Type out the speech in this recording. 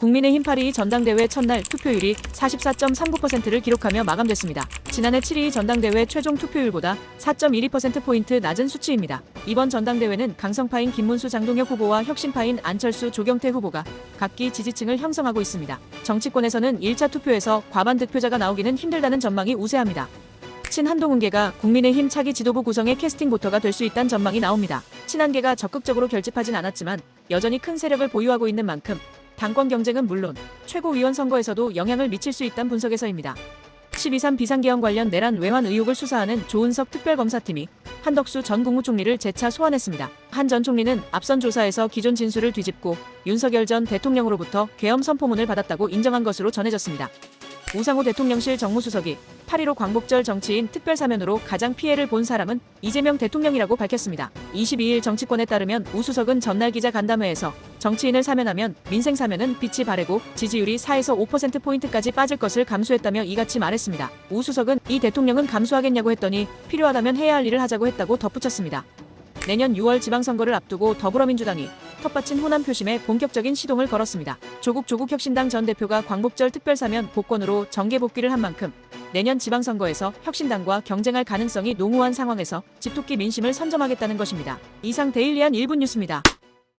국민의힘 8.22 전당대회 첫날 투표율이 44.39%를 기록하며 마감됐습니다. 지난해 7.22 전당대회 최종 투표율보다 4.12%포인트 낮은 수치입니다. 이번 전당대회는 강성파인 김문수 장동혁 후보와 혁신파인 안철수 조경태 후보가 각기 지지층을 형성하고 있습니다. 정치권에서는 1차 투표에서 과반 득표자가 나오기는 힘들다는 전망이 우세합니다. 친한동훈계가 국민의힘 차기 지도부 구성의 캐스팅 보터가 될 수 있다는 전망이 나옵니다. 친한계가 적극적으로 결집하진 않았지만 여전히 큰 세력을 보유하고 있는 만큼 당권 경쟁은 물론 최고위원 선거에서도 영향을 미칠 수 있다는 분석에서입니다. 12.3 비상계엄 관련 내란 외환 의혹을 수사하는 조은석 특별검사팀이 한덕수 전 국무총리를 재차 소환했습니다. 한 전 총리는 앞선 조사에서 기존 진술을 뒤집고 윤석열 전 대통령으로부터 계엄 선포문을 받았다고 인정한 것으로 전해졌습니다. 우상호 대통령실 정무수석이 8.15 광복절 정치인 특별사면으로 가장 피해를 본 사람은 이재명 대통령이라고 밝혔습니다. 22일 정치권에 따르면 우 수석은 전날 기자 간담회에서 정치인을 사면하면 민생 사면은 빛이 바래고 지지율이 4에서 5%포인트까지 빠질 것을 감수했다며 이같이 말했습니다. 우 수석은 이 대통령은 감수하겠냐고 했더니 필요하다면 해야 할 일을 하자고 했다고 덧붙였습니다. 내년 6월 지방선거를 앞두고 더불어민주당이 텃밭인 호남 표심에 본격적인 시동을 걸었습니다. 조국 조국 혁신당 전 대표가 광복절 특별사면 복권으로 정계 복귀를 한 만큼 내년 지방선거에서 혁신당과 경쟁할 가능성이 농후한 상황에서 집토끼 민심을 선점하겠다는 것입니다. 이상 데일리한 1분 뉴스입니다.